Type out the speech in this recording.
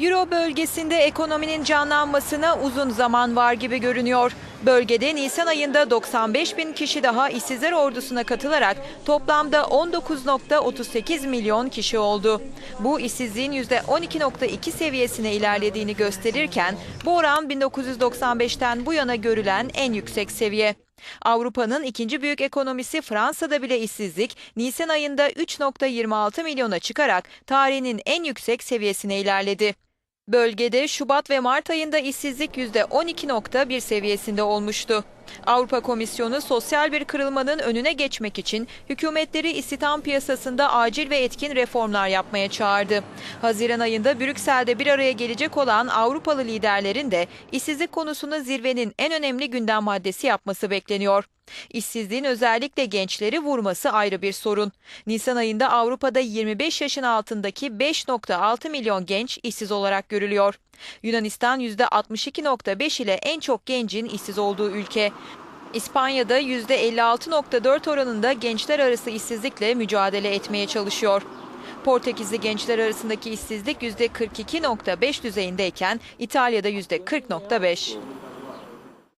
Euro bölgesinde ekonominin canlanmasına uzun zaman var gibi görünüyor. Bölgede Nisan ayında 95 bin kişi daha işsizler ordusuna katılarak toplamda 19.38 milyon kişi oldu. Bu işsizliğin %12.2 seviyesine ilerlediğini gösterirken bu oran 1995'ten bu yana görülen en yüksek seviye. Avrupa'nın ikinci büyük ekonomisi Fransa'da bile işsizlik Nisan ayında 3.26 milyona çıkarak tarihinin en yüksek seviyesine ilerledi. Bölgede Şubat ve Mart ayında işsizlik %12.1 seviyesinde olmuştu. Avrupa Komisyonu sosyal bir kırılmanın önüne geçmek için hükümetleri istihdam piyasasında acil ve etkin reformlar yapmaya çağırdı. Haziran ayında Brüksel'de bir araya gelecek olan Avrupalı liderlerin de işsizlik konusunu zirvenin en önemli gündem maddesi yapması bekleniyor. İşsizliğin özellikle gençleri vurması ayrı bir sorun. Nisan ayında Avrupa'da 25 yaşın altındaki 5.6 milyon genç işsiz olarak görülüyor. Yunanistan %62.5 ile en çok gencin işsiz olduğu ülke. İspanya'da %56.4 oranında gençler arası işsizlikle mücadele etmeye çalışıyor. Portekizli gençler arasındaki işsizlik %42.5 düzeyindeyken İtalya'da %40.5.